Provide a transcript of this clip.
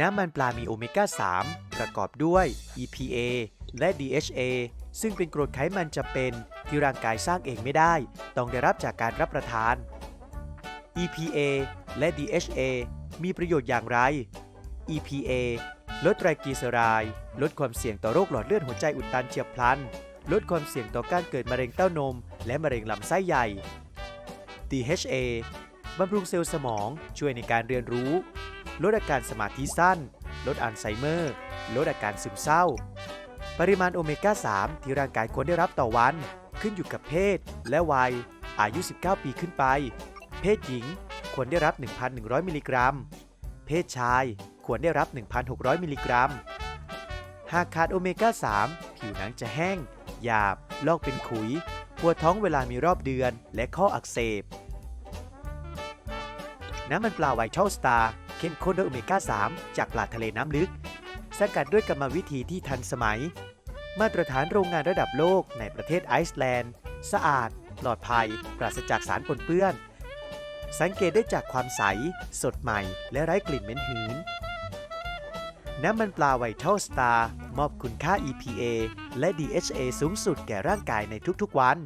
น้ำมันปลามีโอเมก้า 3 ประกอบด้วย EPA และ DHA ซึ่งเป็นกรดไขมันจำเป็นที่ร่างกายสร้างเองไม่ได้ ต้องได้รับจากการรับประทาน EPA และ DHA มีประโยชน์อย่างไร EPA ลดไตรกลีเซอไรด์ลดความเสี่ยงต่อโรคหลอดเลือดหัวใจอุดตันเฉียบพลัน ลดความเสี่ยงต่อการเกิดมะเร็งเต้านม และมะเร็งลำไส้ใหญ่ DHA บำรุงเซลล์สมอง ช่วยในการเรียนรู้ ลดอาการสมาธิสั้น ลดอัลไซเมอร์ ลดอาการซึมเศร้า ปริมาณโอเมก้า 3 ที่ร่างกายควรได้รับต่อวัน ขึ้นอยู่กับเพศ และวัย อายุ 19 ปีขึ้นไป เพศหญิงควรได้รับ 1,100 มิลลิกรัม เพศชายควรได้รับ 1,600 มิลลิกรัม หากขาดโอเมก้า 3 ผิวหนังจะแห้ง หยาบ ลอกเป็นขุย ปวดท้องเวลามีรอบเดือน และข้ออักเสบ น้ำมันปลาไวท์เทลสตาร์เข้มข้นด้วยโอเมก้า 3 จากปลาทะเลน้ำลึก สกัดด้วยกรรมวิธีที่ทันสมัย มาตรฐานโรงงานระดับโลกในประเทศไอซ์แลนด์ สะอาด ปลอดภัย ปราศจากสารปนเปื้อน สังเกตได้จากความใส สดใหม่ และไร้กลิ่นเหม็นหืน น้ำมันปลาไวท์เทลสตาร์มอบคุณค่า EPA และ DHA สูงสุดแก่ร่างกายในทุกๆวัน